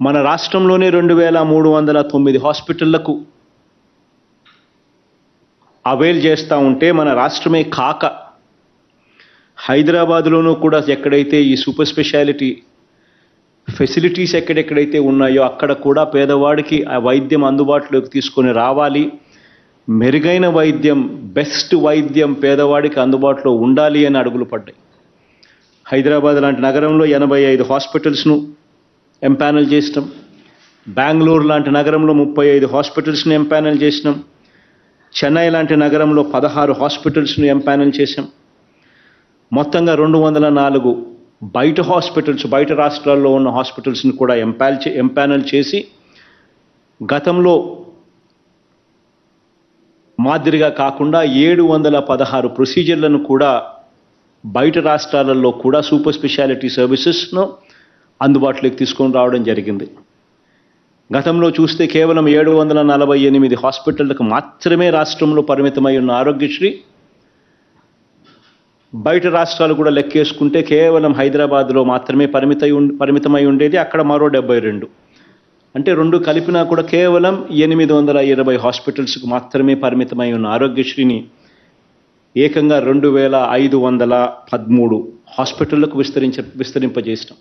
మన రాష్ట్రంలోనే రెండు వేల మూడు వందల తొమ్మిది హాస్పిటళ్ళకు అవైల్ చేస్తూ ఉంటే మన రాష్ట్రమే కాక హైదరాబాద్లోనూ కూడా ఎక్కడైతే ఈ సూపర్ స్పెషాలిటీ ఫెసిలిటీస్ ఎక్కడెక్కడైతే ఉన్నాయో అక్కడ కూడా పేదవాడికి ఆ వైద్యం అందుబాటులోకి తీసుకొని రావాలి. మెరుగైన వైద్యం బెస్ట్ వైద్యం పేదవాడికి అందుబాటులో ఉండాలి అని అడుగులు పడ్డాయి. హైదరాబాద్ లాంటి నగరంలో ఎనభై ఐదు హాస్పిటల్స్ను ఎంపానల్ చేసినాం. బెంగళూరు లాంటి నగరంలో ముప్పై ఐదు హాస్పిటల్స్ని ఎంపానల్ చేసినాం. చెన్నై లాంటి నగరంలో పదహారు హాస్పిటల్స్ను ఎంపానల్ చేశాం. మొత్తంగా రెండు వందల నాలుగు బయట హాస్పిటల్స్ బయట రాష్ట్రాల్లో ఉన్న హాస్పిటల్స్ని కూడా ఎంపాల్ చే ఎంపానల్ చేసి గతంలో మాదిరిగా కాకుండా ఏడు వందల పదహారు ప్రొసీజర్లను కూడా బయట రాష్ట్రాలలో కూడా సూపర్ స్పెషాలిటీ సర్వీసెస్ను అందుబాటులోకి తీసుకొని రావడం జరిగింది. గతంలో చూస్తే కేవలం ఏడు వందల నలభై ఎనిమిది హాస్పిటళ్ళకు మాత్రమే రాష్ట్రంలో పరిమితమై ఉన్న ఆరోగ్యశ్రీ బయట రాష్ట్రాలు కూడా లెక్కేసుకుంటే కేవలం హైదరాబాద్లో మాత్రమే పరిమిత పరిమితమై ఉండేది అక్కడ మరో డెబ్బై రెండు. అంటే రెండు కలిపినా కూడా కేవలం ఎనిమిది వందల ఇరవై హాస్పిటల్స్కు మాత్రమే పరిమితమై ఉన్న ఆరోగ్యశ్రీని ఏకంగా రెండు వేల ఐదు వందల పదమూడు హాస్పిటళ్ళకు విస్తరించ విస్తరింపజేసినాం.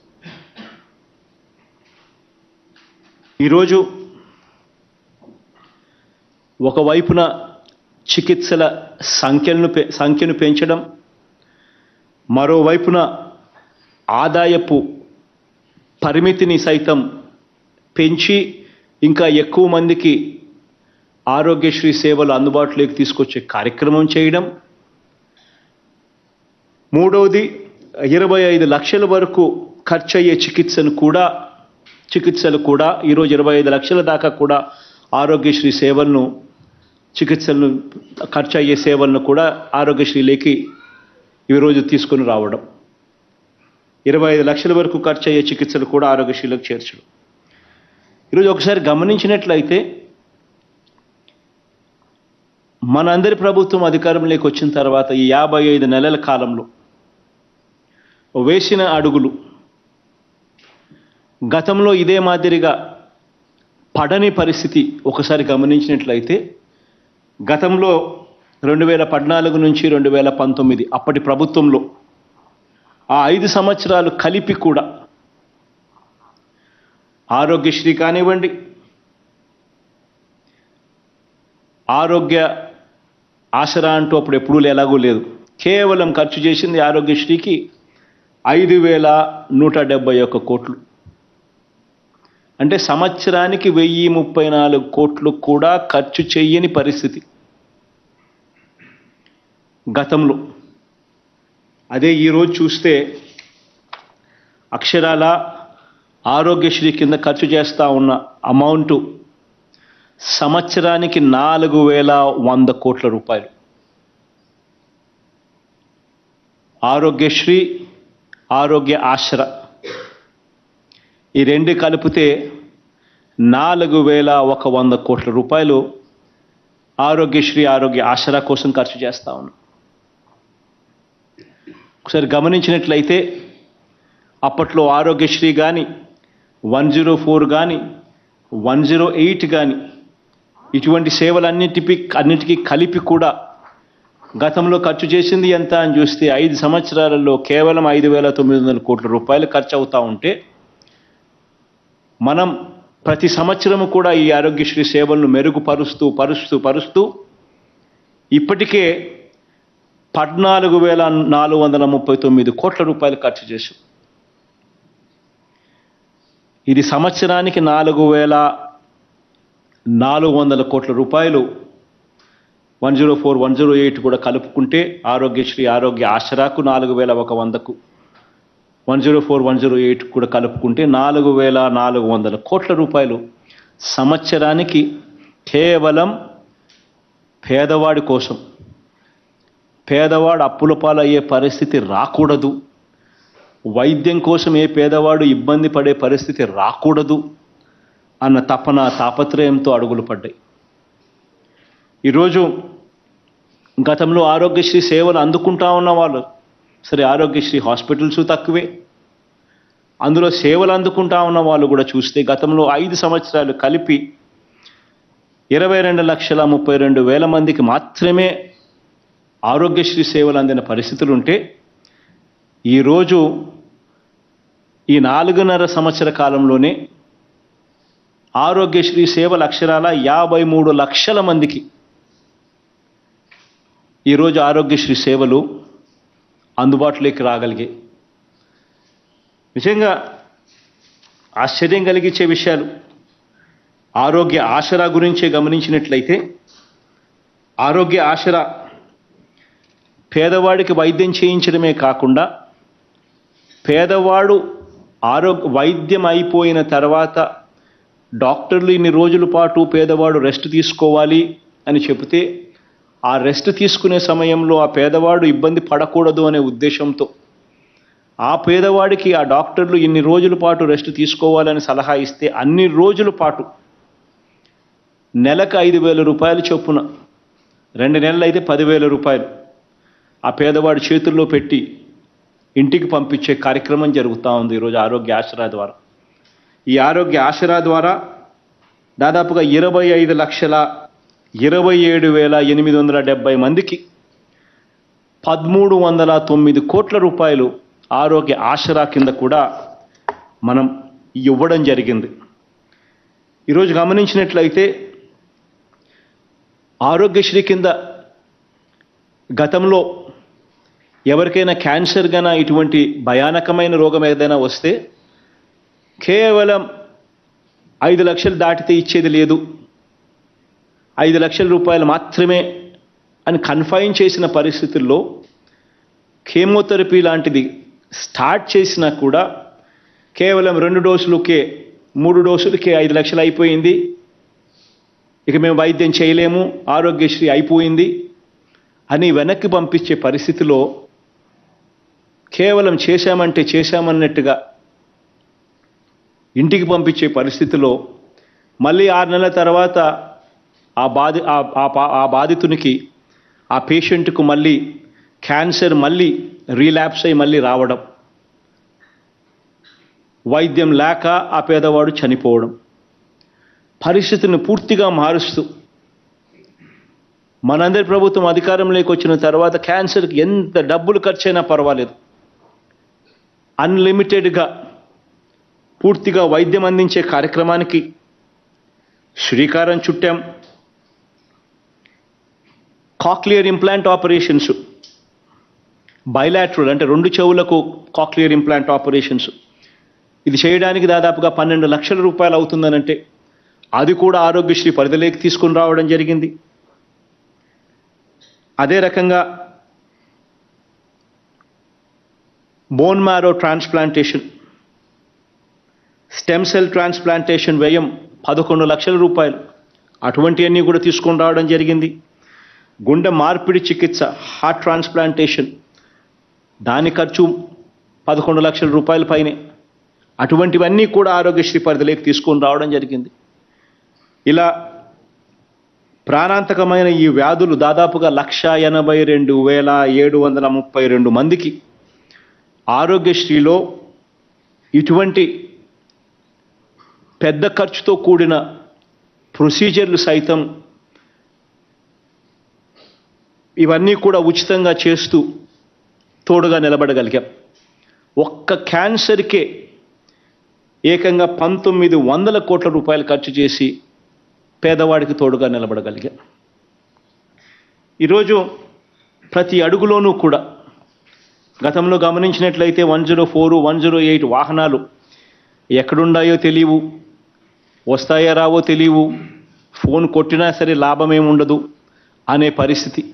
ఈరోజు ఒకవైపున చికిత్సల సంఖ్యలను పె సంఖ్యను పెంచడం మరోవైపున ఆదాయపు పరిమితిని సైతం పెంచి ఇంకా ఎక్కువ మందికి ఆరోగ్యశ్రీ సేవలు అందుబాటులోకి తీసుకొచ్చే కార్యక్రమం చేయడం. మూడవది ఇరవై ఐదు లక్షల వరకు ఖర్చు అయ్యే చికిత్సను కూడా చికిత్సలు కూడా ఈరోజు ఇరవై ఐదు లక్షల దాకా కూడా ఆరోగ్యశ్రీ సేవలను చికిత్సలను ఖర్చు అయ్యే సేవలను కూడా ఆరోగ్యశ్రీలోకి ఈరోజు తీసుకొని రావడం. ఇరవై ఐదు లక్షల వరకు ఖర్చు అయ్యే చికిత్సలు కూడా ఆరోగ్యశ్రీలోకి చేర్చడం. ఈరోజు ఒకసారి గమనించినట్లయితే మనందరి ప్రభుత్వం అధికారంలోకి వచ్చిన తర్వాత ఈ యాభై ఐదు నెలల కాలంలో వేసిన అడుగులు గతంలో ఇదే మాదిరిగా పడని పరిస్థితి ఒకసారి గమనించినట్లయితే గతంలో రెండు వేల పద్నాలుగు నుంచి రెండు వేల పంతొమ్మిది అప్పటి ప్రభుత్వంలో ఆ ఐదు సంవత్సరాలు కలిపి కూడా ఆరోగ్యశ్రీ కానివ్వండి ఆరోగ్య ఆసరా అంటూ అప్పుడు ఎప్పుడూ ఎలాగూ లేదు. కేవలం ఖర్చు చేసింది ఆరోగ్యశ్రీకి ఐదు వేల నూట డెబ్బై ఒక్క కోట్లు. అంటే సంవత్సరానికి వెయ్యి ముప్పై నాలుగు కోట్లు కూడా ఖర్చు చెయ్యని పరిస్థితి. గతంలో. అదే ఈరోజు చూస్తే అక్షరాల ఆరోగ్యశ్రీ కింద ఖర్చు చేస్తూ ఉన్న అమౌంట్ సంవత్సరానికి నాలుగు వేల వంద కోట్ల రూపాయలు. ఆరోగ్యశ్రీ ఆరోగ్య ఆశ్ర ఈ రెండు కలిపితే నాలుగు వేల ఒక వంద కోట్ల రూపాయలు ఆరోగ్యశ్రీ ఆరోగ్య ఆసరా కోసం ఖర్చు చేస్తా ఉన్నాం. ఒకసారి గమనించినట్లయితే అప్పట్లో ఆరోగ్యశ్రీ కానీ వన్ జీరో ఫోర్ కానీ వన్ జీరో ఎయిట్ కానీ ఇటువంటి సేవలన్నిటిపి అన్నిటికీ కలిపి కూడా గతంలో ఖర్చు చేసింది ఎంత అని చూస్తే ఐదు సంవత్సరాలలో కేవలం ఐదు వేల తొమ్మిది వందల కోట్ల రూపాయలు ఖర్చు అవుతూ ఉంటే మనం ప్రతి సంవత్సరము కూడా ఈ ఆరోగ్యశ్రీ సేవలను మెరుగుపరుస్తూ పరుస్తూ పరుస్తూ ఇప్పటికే పద్నాలుగు వేల నాలుగు వందల ముప్పై తొమ్మిది కోట్ల రూపాయలు ఖర్చు చేశాం. ఇది సంవత్సరానికి నాలుగు వేల నాలుగు వందల కోట్ల రూపాయలు. One zero four one zero eight కూడా కలుపుకుంటే ఆరోగ్యశ్రీ ఆరోగ్య ఆసరాకు నాలుగు వేల ఒక వందకు one zero four one zero eight కూడా కలుపుకుంటే నాలుగు వేల నాలుగు వందల కోట్ల రూపాయలు. సంవత్సరానికి కేవలం పేదవాడి కోసం. పేదవాడు అప్పుల పాలయ్యే పరిస్థితి రాకూడదు. వైద్యం కోసం ఏ పేదవాడు ఇబ్బంది పడే పరిస్థితి రాకూడదు అన్న తపన తాపత్రయంతో అడుగులు పడ్డాయి. ఈరోజు గతంలో ఆరోగ్యశ్రీ సేవలు అందుకుంటా ఉన్న వాళ్ళు సరే ఆరోగ్యశ్రీ హాస్పిటల్స్ తక్కువే. అందులో సేవలు అందుకుంటా ఉన్న వాళ్ళు కూడా చూస్తే గతంలో ఐదు సంవత్సరాలు కలిపి ఇరవై రెండు లక్షల ముప్పై రెండు వేల మందికి మాత్రమే ఆరోగ్యశ్రీ సేవలు అందిన పరిస్థితులు ఉంటే ఈరోజు ఈ నాలుగున్నర సంవత్సర కాలంలోనే ఆరోగ్యశ్రీ సేవల అక్షరాల యాభై మూడు లక్షల మందికి ఈరోజు ఆరోగ్యశ్రీ సేవలు అందుబాటులోకి రాగలిగాయి నిజంగా ఆశ్చర్యం కలిగించే విషయాలు. ఆరోగ్య ఆసరా గురించే గమనించినట్లయితే ఆరోగ్య ఆసరా పేదవాడికి వైద్యం చేయించడమే కాకుండా పేదవాడు ఆరోగ్య వైద్యం అయిపోయిన తర్వాత డాక్టర్లు ఇన్ని రోజుల పాటు పేదవాడు రెస్ట్ తీసుకోవాలి అని చెబితే ఆ రెస్ట్ తీసుకునే సమయంలో ఆ పేదవాడు ఇబ్బంది పడకూడదు అనే ఉద్దేశంతో ఆ పేదవాడికి ఆ డాక్టర్లు ఇన్ని రోజుల పాటు రెస్ట్ తీసుకోవాలని సలహా ఇస్తే అన్ని రోజుల పాటు నెలకు ఐదు వేల రూపాయలు చొప్పున రెండు నెలలు అయితే పదివేల రూపాయలు ఆ పేదవాడి చేతుల్లో పెట్టి ఇంటికి పంపించే కార్యక్రమం జరుగుతూ ఉంది ఈరోజు ఆరోగ్య ఆసరా ద్వారా. ఈ ఆరోగ్య ఆసరా ద్వారా దాదాపుగా ఇరవై ఐదు లక్షల ఇరవై ఏడు వేల ఎనిమిది వందల డెబ్బై మందికి పదమూడు వందల తొమ్మిది కోట్ల రూపాయలు ఆరోగ్య ఆసరా కింద కూడా మనం ఇవ్వడం జరిగింది. ఈరోజు గమనించినట్లయితే ఆరోగ్యశ్రీ కింద గతంలో ఎవరికైనా క్యాన్సర్ గన ఇటువంటి భయానకమైన రోగం ఏదైనా వస్తే కేవలం ఐదు లక్షలు దాటితే ఇచ్చేది లేదు. ఐదు లక్షల రూపాయలు మాత్రమే అని కన్ఫైన్ చేసిన పరిస్థితుల్లో కెమోథెరపీ లాంటిది స్టార్ట్ చేసినా కూడా కేవలం రెండు డోసులకే మూడు డోసులకే ఐదు లక్షలు అయిపోయింది. ఇక మేము వైద్యం చేయలేము ఆరోగ్యశ్రీ అయిపోయింది అని వెనక్కి పంపించే పరిస్థితిలో కేవలం చేశామంటే చేశామన్నట్టుగా ఇంటికి పంపించే పరిస్థితిలో మళ్ళీ ఆరు నెలల తర్వాత ఆ బాధి ఆ- ఆ బాధితునికి ఆ పేషెంట్కు మళ్ళీ క్యాన్సర్ మళ్ళీ రీలాప్స్ అయి మళ్ళీ రావడం. వైద్యం లేక ఆ పేదవాడు చనిపోవడం. పరిస్థితిని పూర్తిగా మారుస్తూ మనందరి ప్రభుత్వం అధికారంలోకి వచ్చిన తర్వాత క్యాన్సర్కి ఎంత డబ్బులు ఖర్చైనా పర్వాలేదు. అన్లిమిటెడ్గా పూర్తిగా వైద్యం అందించే కార్యక్రమానికి శ్రీకారం చుట్టాం. కాక్లియర్ ఇంప్లాంట్ ఆపరేషన్స్ బైలాట్రల్ అంటే రెండు చెవులకు కాక్లియర్ ఇంప్లాంట్ ఆపరేషన్స్ ఇది చేయడానికి దాదాపుగా పన్నెండు లక్షల రూపాయలు అవుతుందనంటే అది కూడా ఆరోగ్యశ్రీ పరిధిలోకి తీసుకుని రావడం జరిగింది. అదే రకంగా bone marrow transplantation stem cell transplantation వ్యయం పదకొండు లక్షల రూపాయలు. అటువంటివన్నీ కూడా తీసుకొని రావడం జరిగింది. గుండె మార్పిడి చికిత్స హార్ట్ ట్రాన్స్ప్లాంటేషన్ దాని ఖర్చు పదకొండు లక్షల రూపాయల పైనే. అటువంటివన్నీ కూడా ఆరోగ్యశ్రీ పరిధిలోకి తీసుకొని రావడం జరిగింది. ఇలా ప్రాణాంతకమైన ఈ వ్యాధులు దాదాపుగా లక్ష ఎనభై రెండు వేల ఏడు వందల ముప్పై రెండు మందికి ఆరోగ్యశ్రీలో ఇటువంటి పెద్ద ఖర్చుతో కూడిన ప్రొసీజర్లు సైతం ఇవన్నీ కూడా ఉచితంగా చేస్తూ తోడుగా నిలబడగలిగాం. ఒక్క క్యాన్సర్కే ఏకంగా పంతొమ్మిది వందల కోట్ల రూపాయలు ఖర్చు చేసి పేదవాడికి తోడుగా నిలబడగలిగాం. ఈరోజు ప్రతి అడుగులోనూ కూడా గతంలో గమనించినట్లయితే one zero four one zero eight వాహనాలు ఎక్కడున్నాయో తెలియవు వస్తాయో రావో తెలియవు ఫోన్ కొట్టినా సరే లాభమేముండదు అనే పరిస్థితి.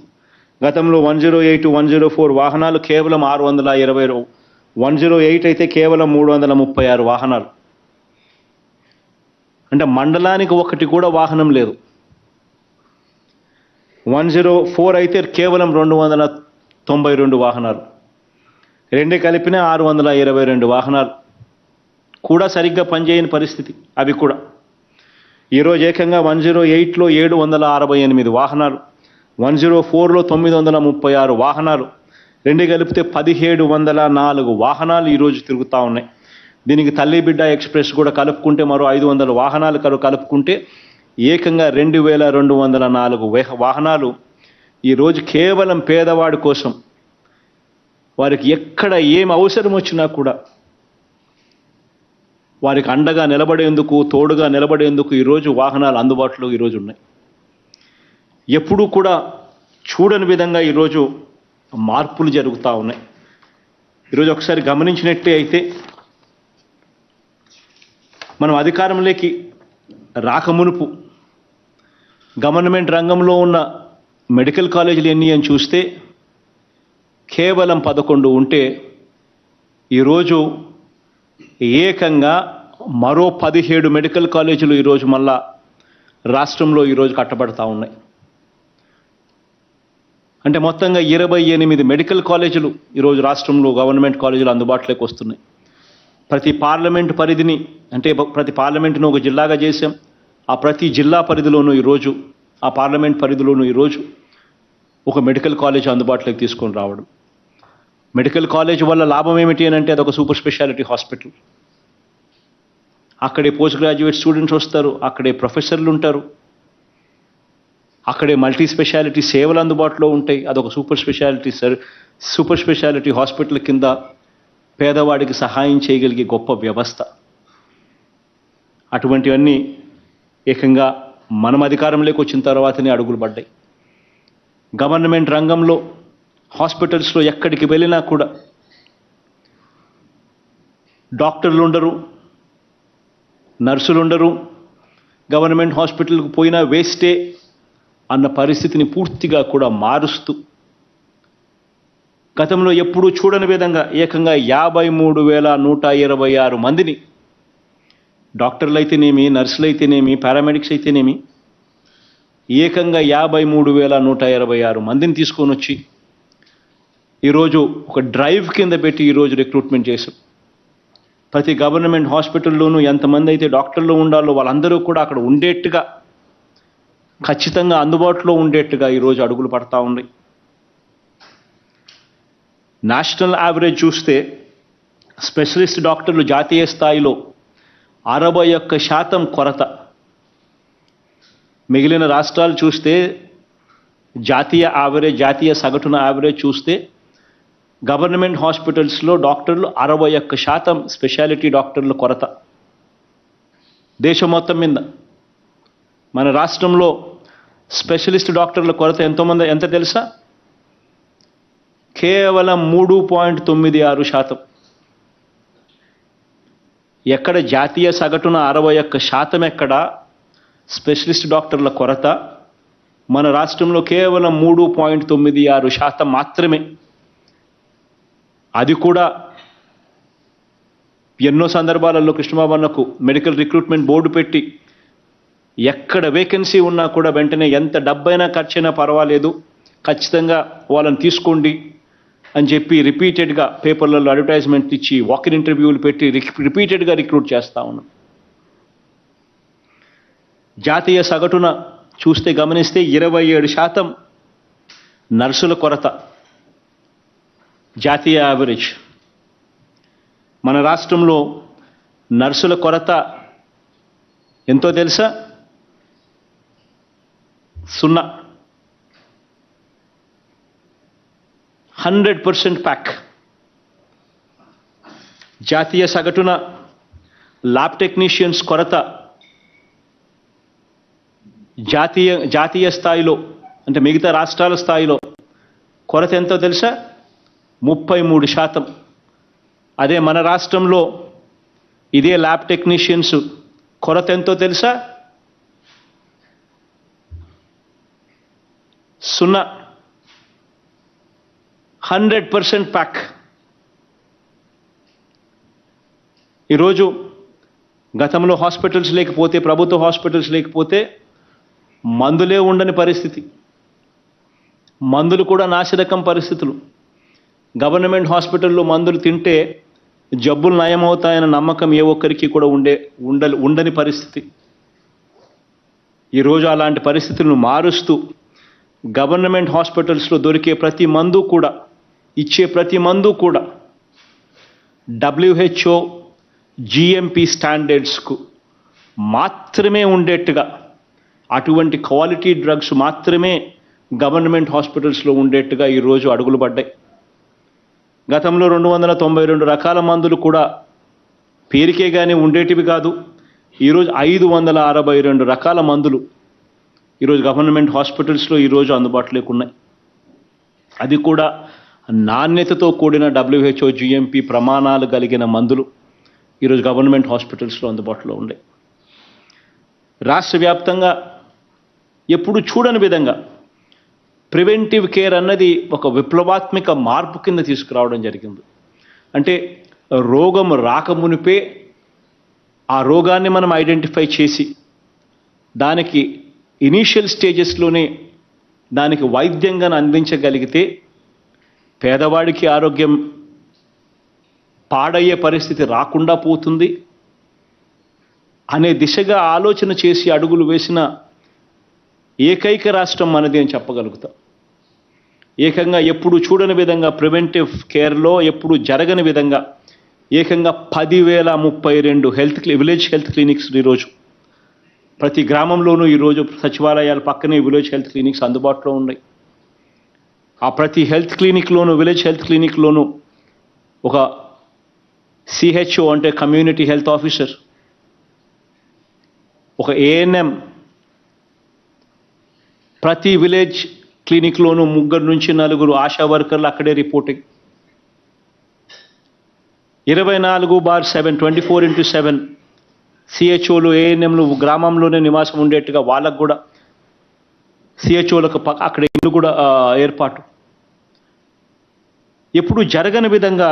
గతంలో one zero eight one zero four వాహనాలు కేవలం ఆరు వందల ఇరవై వన్ జీరో ఎయిట్ అయితే కేవలం మూడు వందల ముప్పై ఆరు వాహనాలు. అంటే మండలానికి ఒకటి కూడా వాహనం లేదు. వన్ జీరో ఫోర్ అయితే కేవలం రెండు వందల తొంభై రెండు వాహనాలు. రెండు కలిపిన ఆరు వందల ఇరవై రెండు వాహనాలు. కూడా సరిగ్గా పనిచేయని పరిస్థితి అవి కూడా. ఈరోజు ఏకంగా వన్ జీరో ఎయిట్లో ఏడు వందల అరవై ఎనిమిది వాహనాలు. వన్ జీరో ఫోర్లో తొమ్మిది వందల ముప్పై ఆరు వాహనాలు రెండు కలిపితే పదిహేడు వందల నాలుగు వాహనాలు ఈరోజు తిరుగుతూ ఉన్నాయి. దీనికి తల్లి బిడ్డ ఎక్స్ప్రెస్ కూడా కలుపుకుంటే మరో ఐదు వందల వాహనాలు కలు కలుపుకుంటే ఏకంగా రెండు వేల రెండు వందల నాలుగు వాహనాలు ఈరోజు కేవలం పేదవాడి కోసం. వారికి ఎక్కడ ఏం అవసరం వచ్చినా కూడా వారికి అండగా నిలబడేందుకు తోడుగా నిలబడేందుకు ఈరోజు వాహనాలు అందుబాటులో ఈరోజు ఉన్నాయి. ఎప్పుడూ కూడా చూడని విధంగా ఈరోజు మార్పులు జరుగుతూ ఉన్నాయి. ఈరోజు ఒకసారి గమనించినట్టే అయితే మనం అధికారంలోకి రాకమునుపు గవర్నమెంట్ రంగంలో ఉన్న మెడికల్ కాలేజీలు ఎన్ని అని చూస్తే కేవలం పదకొండు ఉంటే ఈరోజు ఏకంగా మరో పదిహేడు మెడికల్ కాలేజీలు ఈరోజు మళ్ళా రాష్ట్రంలో ఈరోజు కట్టబడతా ఉన్నాయి. అంటే మొత్తంగా ఇరవై ఎనిమిది మెడికల్ కాలేజీలు ఈరోజు రాష్ట్రంలో గవర్నమెంట్ కాలేజీలు అందుబాటులోకి వస్తున్నాయి. ప్రతి పార్లమెంట్ పరిధిని అంటే ప్రతి పార్లమెంటును ఒక జిల్లాగా చేశాం. ఆ ప్రతి జిల్లా పరిధిలోనూ ఈరోజు ఆ పార్లమెంట్ పరిధిలోనూ ఈరోజు ఒక మెడికల్ కాలేజ్ అందుబాటులోకి తీసుకొని రావడం. మెడికల్ కాలేజ్ వల్ల లాభం ఏమిటి అని అంటే అదొక సూపర్ స్పెషాలిటీ హాస్పిటల్. అక్కడే పోస్ట్ గ్రాడ్యుయేట్ స్టూడెంట్స్ వస్తారు అక్కడే ప్రొఫెసర్లు ఉంటారు. అక్కడే మల్టీ స్పెషాలిటీ సేవలు అందుబాటులో ఉంటాయి. అదొక super speciality sir. Super speciality hospital కింద పేదవాడికి సహాయం చేయగలిగే గొప్ప వ్యవస్థ. అటువంటివన్నీ ఏకంగా మనం అధికారంలోకి వచ్చిన తర్వాతనే అడుగులు పడ్డాయి. గవర్నమెంట్ రంగంలో హాస్పిటల్స్లో ఎక్కడికి వెళ్ళినా కూడా డాక్టర్లు ఉండరు నర్సులు ఉండరు. గవర్నమెంట్ హాస్పిటల్కి పోయినా వేస్టే అన్న పరిస్థితిని పూర్తిగా కూడా మారుస్తూ గతంలో ఎప్పుడూ చూడని విధంగా ఏకంగా యాభై మూడు వేల నూట ఇరవై ఆరు మందిని డాక్టర్లు అయితేనేమి నర్సులు అయితేనేమి పారామెడిక్స్ అయితేనేమి ఏకంగా యాభై మూడు వేల నూట ఇరవై ఆరు మందిని తీసుకొని వచ్చి ఈరోజు ఒక డ్రైవ్ కింద పెట్టి ఈరోజు రిక్రూట్మెంట్ చేశాం. ప్రతి గవర్నమెంట్ హాస్పిటల్లోనూ ఎంతమంది అయితే డాక్టర్లు ఉండాలో వాళ్ళందరూ కూడా అక్కడ ఉండేట్టుగా ఖచ్చితంగా అందుబాటులో ఉండేట్టుగా ఈరోజు అడుగులు పడతా ఉన్నాయి. నేషనల్ యావరేజ్ చూస్తే స్పెషలిస్ట్ డాక్టర్లు జాతీయ స్థాయిలో అరవై ఒక్క శాతం కొరత. మిగిలిన రాష్ట్రాలు చూస్తే జాతీయ యావరేజ్ జాతీయ సగటున యావరేజ్ చూస్తే గవర్నమెంట్ హాస్పిటల్స్లో డాక్టర్లు అరవై ఒక్క శాతం స్పెషాలిటీ డాక్టర్ల కొరత. దేశం మొత్తం మీద మన రాష్ట్రంలో స్పెషలిస్ట్ డాక్టర్ల కొరత ఎంతోమంది ఎంత తెలుసా? కేవలం మూడు పాయింట్ తొమ్మిది ఆరు శాతం. ఎక్కడ జాతీయ సగటున అరవై ఒక్క శాతం ఎక్కడ? స్పెషలిస్ట్ డాక్టర్ల కొరత. మన రాష్ట్రంలో కేవలం మూడు పాయింట్ తొమ్మిది ఆరు శాతం మాత్రమే. అది కూడా ఎన్నో సందర్భాలలో కృష్ణబాబన్నకు మెడికల్ రిక్రూట్మెంట్ బోర్డు పెట్టి ఎక్కడ వేకెన్సీ ఉన్నా కూడా వెంటనే ఎంత డబ్బైనా ఖర్చైనా పర్వాలేదు. ఖచ్చితంగా వాళ్ళని తీసుకోండి అని చెప్పి రిపీటెడ్గా పేపర్లలో అడ్వర్టైజ్మెంట్ ఇచ్చి వాకిన్ ఇంటర్వ్యూలు పెట్టి రిపీటెడ్గా రిక్రూట్ చేస్తా ఉన్నాం. జాతీయ సగటున చూస్తే గమనిస్తే ఇరవై ఏడు శాతం నర్సుల కొరత. జాతీయ యావరేజ్ మన రాష్ట్రంలో నర్సుల కొరత ఎంతో తెలుసా? సున్నా. Hundred percent pack. జాతీయ సగటున ల్యాబ్ టెక్నీషియన్స్ కొరత. జాతీయ జాతీయ స్థాయిలో అంటే మిగతా రాష్ట్రాల స్థాయిలో కొరత ఎంతో తెలుసా? ముప్పై మూడు శాతం. అదే మన రాష్ట్రంలో ఇదే ల్యాబ్ టెక్నీషియన్స్ కొరత ఎంతో తెలుసా? సున్నా. Hundred percent pack. ఈరోజు గతంలో హాస్పిటల్స్ లేకపోతే ప్రభుత్వ హాస్పిటల్స్ లేకపోతే మందులే ఉండని పరిస్థితి. మందులు కూడా నాసిరకం పరిస్థితులు. గవర్నమెంట్ హాస్పిటల్లో మందులు తింటే జబ్బులు నయమవుతాయన్న నమ్మకం ఏ ఒక్కరికి కూడా ఉండే ఉండ ఉండని పరిస్థితి. ఈరోజు అలాంటి పరిస్థితులను మారుస్తూ గవర్నమెంట్ హాస్పిటల్స్లో దొరికే ప్రతి మందు కూడా ఇచ్చే ప్రతి మందు కూడా డబ్ల్యూహెచ్ఓ జిఎంపి స్టాండర్డ్స్కు మాత్రమే ఉండేట్టుగా అటువంటి క్వాలిటీ డ్రగ్స్ మాత్రమే గవర్నమెంట్ హాస్పిటల్స్లో ఉండేట్టుగా ఈరోజు అడుగులు పడ్డాయి. గతంలో రెండు వందల తొంభై రెండు రకాల మందులు కూడా పేరుకే కానీ ఉండేటివి కాదు. ఈరోజు ఐదు వందల అరవై రెండు రకాల మందులు ఈరోజు గవర్నమెంట్ హాస్పిటల్స్లో ఈరోజు అందుబాటులోకి ఉన్నాయి అది కూడా నాణ్యతతో కూడిన డబ్ల్యూహెచ్ఓ జిఎంపి ప్రమాణాలు కలిగిన మందులు ఈరోజు గవర్నమెంట్ హాస్పిటల్స్లో అందుబాటులో ఉన్నాయి. రాష్ట్ర వ్యాప్తంగా ఎప్పుడు చూడని విధంగా ప్రివెంటివ్ కేర్ అన్నది ఒక విప్లవాత్మక మార్పు కింద తీసుకురావడం జరిగింది. అంటే రోగం రాకమునిపే ఆ రోగాన్ని మనం ఐడెంటిఫై చేసి దానికి ఇనీషియల్ స్టేజెస్లోనే దానికి వైద్యంగా అందించగలిగితే పేదవాడికి ఆరోగ్యం పాడయ్యే పరిస్థితి రాకుండా పోతుంది అనే దిశగా ఆలోచన చేసి అడుగులు వేసిన ఏకైక రాష్ట్రం మనది అని చెప్పగలుగుతాం. ఏకంగా ఎప్పుడు చూడని విధంగా ప్రివెంటివ్ కేర్లో ఎప్పుడు జరగని విధంగా ఏకంగా పదివేల ముప్పై రెండు హెల్త్ విలేజ్ హెల్త్ క్లినిక్స్ ఈరోజు ప్రతి గ్రామంలోనూ ఈరోజు సచివాలయాల పక్కనే విలేజ్ హెల్త్ క్లినిక్స్ అందుబాటులో ఉన్నాయి. ఆ ప్రతి హెల్త్ క్లినిక్లోనూ విలేజ్ హెల్త్ క్లినిక్లోనూ ఒక సిహెచ్ఓ అంటే కమ్యూనిటీ హెల్త్ ఆఫీసర్ ఒక ఏఎన్ఎం ప్రతి విలేజ్ క్లినిక్లోనూ ముగ్గురు నుంచి నలుగురు ఆశా వర్కర్లు అక్కడే రిపోర్టింగ్. ఇరవై నాలుగు bar seven twenty four into seven సిహెచ్ఓలు ఏఎన్ఎంలు గ్రామంలోనే నివాసం ఉండేట్టుగా వాళ్ళకు కూడా సిహెచ్ఓలకు అక్కడ ఇల్లు కూడా ఏర్పాటు. ఎప్పుడు జరగని విధంగా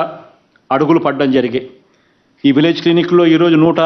అడుగులు పడడం జరిగాయి ఈ విలేజ్ క్లినిక్లో ఈరోజు నూట